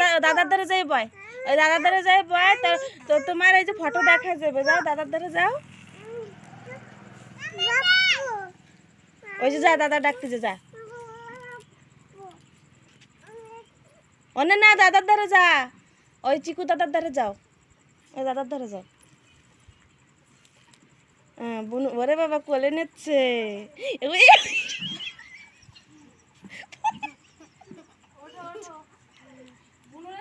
দাদা, দাদার ধারে যাই বয়। ওই দাদার ধারে যাই বয়, তো তোমার এই যে ফটো দেখা যাবে। যাও, দাদার ধারে যাও। ওই যে যা, দাদা ডাকতেছে যা অনে না, দাদার ধারে যা। ওই চিকু দাদার ধারে যাও। ওই দাদার ধারে যাও। হ্যাঁ বুনু, ওরে বাবা, কোলে নিচ্ছে।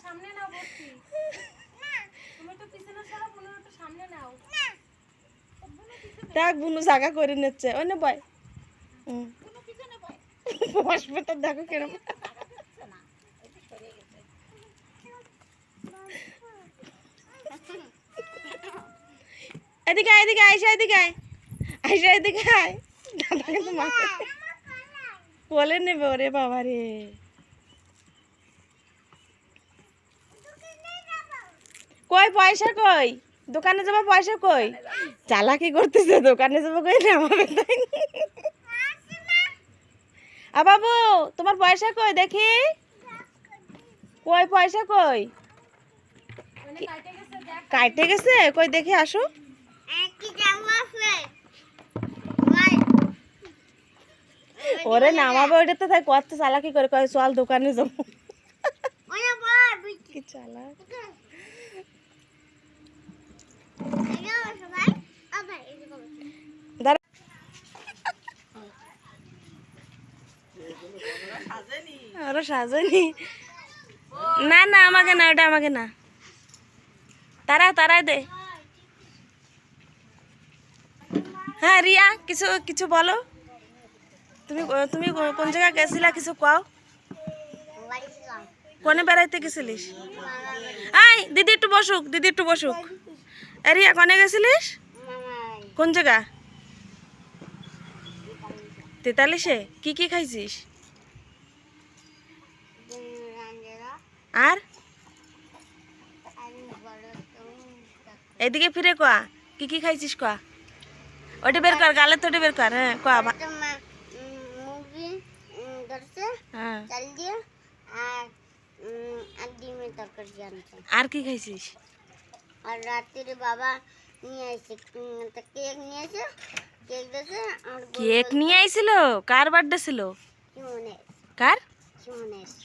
ওই দেখ বুনু জাগা করে নিচ্ছে। বয়। হুম। বসবে তো দেখো কেরম। এদিকে আয়, এদিকে আয়সা এদিকে আয়। আয়সা এদিকে আয়। দাদা কিন্তু কোলে নেবে ওরে বাবা রে কই পয়সা কই? দোকানে যাব পয়সা কই? চালাকি করতেছে দোকানে যাব কই নামাবে তাই আ বাবু তোমার পয়সা কই দেখি? কই পয়সা কই? কাটে গেছে কই দেখি আসো। ওরে নামাবে ওইটা তো তাই কত চালাকি করে কয় চল দোকানে যাব। কি চালাক দাঁড়া আরও সাজেনি। না না, আমাকে না, ওটা আমাকে না। তারা তারাই দে। হ্যাঁ রিয়া, কিছু কিছু বলো। তুমি তুমি কোন জায়গায় গেছিলা, কিছু কও? কোনে বেড়াইতে গেছিলিস? আই দিদি একটু বসুক, দিদি একটু বসুক। রিয়া, কোনে গেছিলিস? কোন জায়গা? তেতাল্লিশে কি কি খাইছিস? আর? এদিকে ফিরে কোয়া কি কি খাইছিস কোয়া? ওটা বের কর গালে তো ওটা বের কর হ্যাঁ কোয়া হ্যাঁ। আর কি খাইছিস? আর রাত্রে বাবা নিয়ে তা কেক নিয়ে এসে কেক দিয়েছে আর কেক নিয়ে আইছিল? কার বার্থডে ছিল? কার?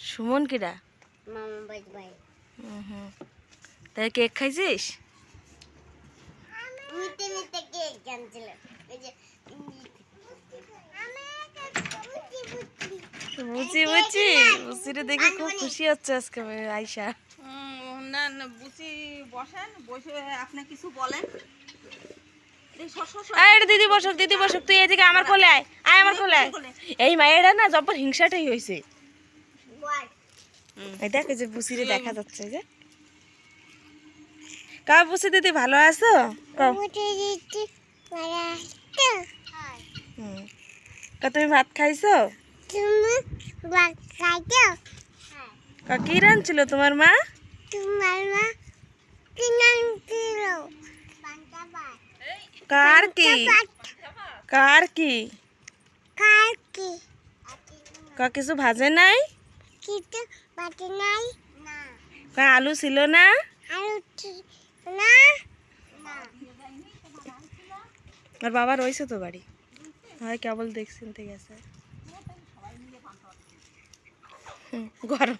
সুমন কিরা তাই কেক খাইছিস? বুঝি বুঝি। বুঝিরে দেখে খুব খুশি হচ্ছে আজকে আইসা উম, না না বুঝি বসেন বসে আপনি কিছু বলেন। দিদি বসুক দিদি বসুক তুই এদিকে আমার কোলে আয়। আয় আমার কোলে আয়। এই মায়েরা না জব্বর হিংসাটাই হয়েছে এই দেখ এই যে বুসিরে দেখা যাচ্ছে যে। কা বুসি দিদি ভালো আছো। কা তুমি ভাত খাইছো? তুমি ভাত খাইছো? কা কি রাঁধছিল তোমার মা? তোমার মা কিনান ছিল পান্তা ভাত। কার কি? কার কি? কার কি কা কিছু ভাজে নাই? কিছু বাটি নাই? না। কা আলু ছিল না? আলু না। আর বাবা রয়েছে তো বাড়ি? হয় কেবল দেখছেন ঠিক আছে গরম।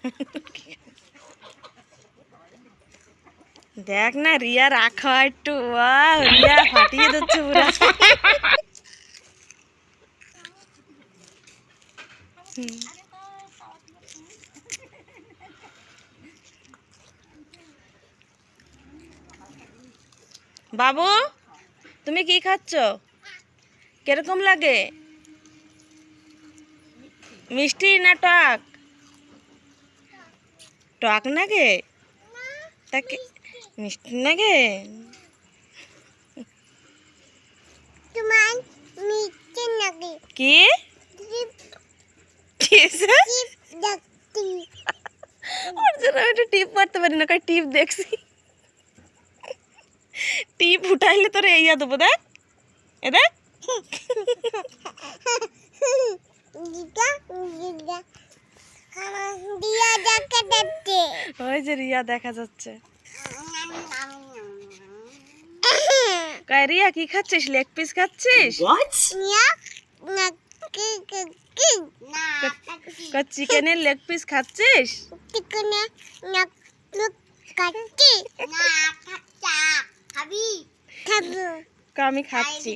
দেখ না রিয়া রাখা একটু। ওয়াও, রিয়া ফাটিয়ে দিচ্ছে পুরা। হুম। বাবু তুমি কি খাচ্ছ? কীরকম লাগে? মিষ্টি না টক? টক নাগে? তাকে মিষ্টি নাগে? কি? টিপ মারতে পারি না টিপ দেখছি। টিপ উঠাইলে তোর এইয়া দেবো দেখ এ দেখ ওই যে রিয়া দেখা যাচ্ছে কই রিয়া কি খাচ্ছিস লেগ পিস খাচ্ছিস চিকেনের লেগ পিস খাচ্ছিস খাবি? খাব। আমি খাচ্ছি।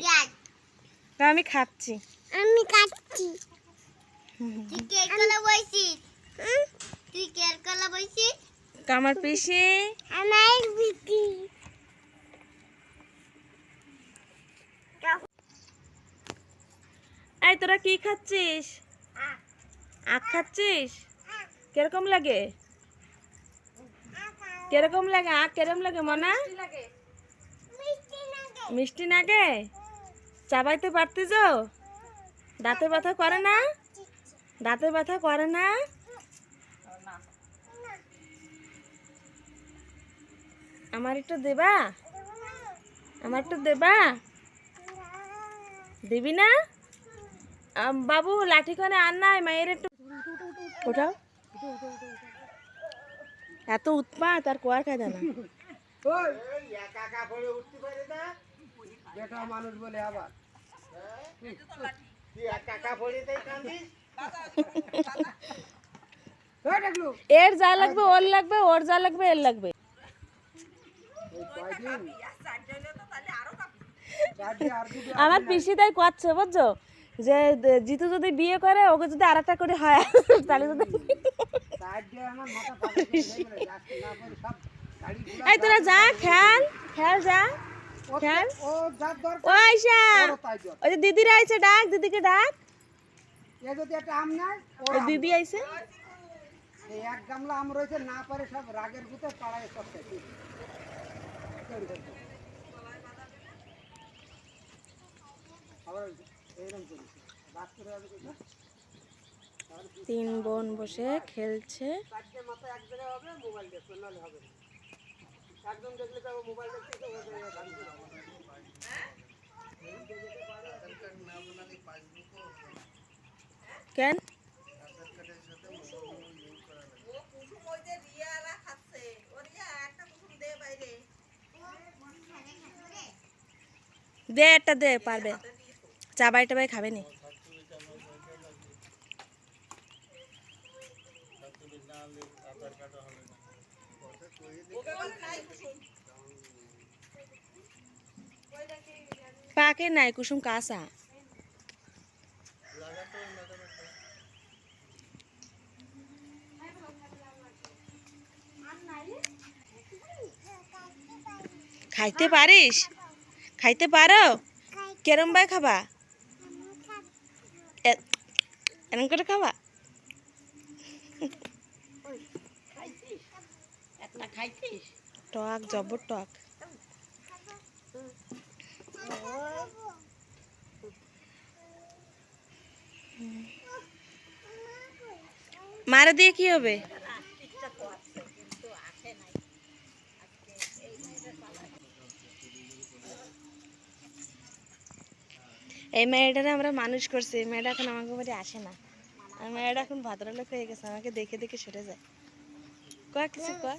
আমি খাচ্ছি। আমি কাটছি তুই কে কলা বইছিস? তুই কে কলা বইছিস? আমার পিসি। আমার এই তোরা কি খাচ্ছিস? আখ খাচ্ছিস? কীরকম লাগে? কীরকম লাগে? আখ কীরকম লাগে মনা? মিষ্টি লাগে চাবাইতে পারতিস দাঁতে ব্যথা করে না? দাঁতে ব্যথা করে না? আমার একটু দেবা? আমার একটু দেবা? দিবি না? বাবু, লাঠি করে আর নাই, মায়ের একটু ওঠাও। এত উৎপাত, আর কোয়ার খায় না। এর যা লাগবে ওর লাগবে ওর যা লাগবে এর লাগবে। আমার পিসি তাই করছে বুঝছ? যে জিতু যদি বিয়ে করে ওকে যদি আর একটা করে হয় তাহলে যদি এই তোরা যা খেল খেল যা। ও ওই যে দিদিরা আইছে ডাক দিদিকে ডাক। দিদি আইছে। এই এক গামলা আম রয়েছে না পারে সব রাগের ভূতে পাড়ায় সব তিন বোন বসে খেলছে। মাথা এক জায়গায় হবে মোবাইল দেখবে নাহলে হবে। একদম দেখলে তো মোবাইল দেখতে তো। কেন? দে একটা দে পারবে। চা চাবাই টাবাই খাবে নি? পাকে নাই কুসুম কাঁচা? খাইতে পারিস? খাইতে পারো? কেরম বাই খাবা? এরম করে খাবা? টক, জবর টক। মারা দিয়ে কি হবে? এই মেয়েটারে আমরা মানুষ করছি। এই মেয়েটা এখন আমাকে বাড়ি আসে না। আর মেয়েটা এখন ভদ্রলোক হয়ে গেছে। আমাকে দেখে দেখে সরে যায়। কয়া কিছু কয়া?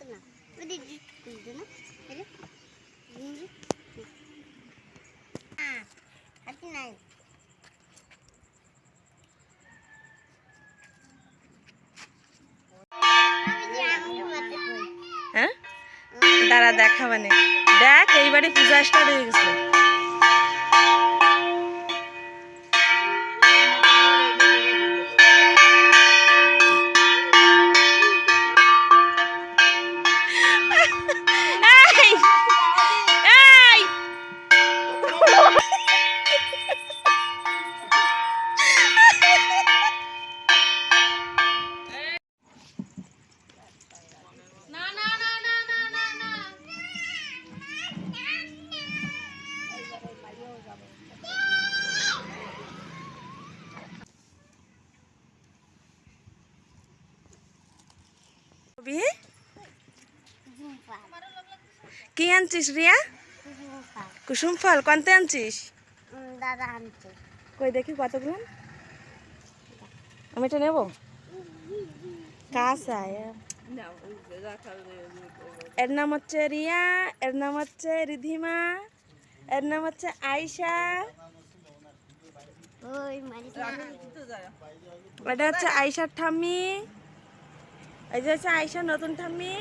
দাঁড়া দেখা মানে দেখ এইবারে পূজা স্টার্ট হয়ে গেছে। কি আনছিস রিয়া? কুসুম ফল কনতে আনছিস? কই দেখি কতগুলো? আমি এটা নেব? কাঁচা এর নাম হচ্ছে রিয়া এর নাম হচ্ছে রিধিমা। এর নাম হচ্ছে আয়শা। যায় এটা হচ্ছে আয়সার ঠাম্মি। এই যে হচ্ছে আয়সার নতুন ঠাম্মি।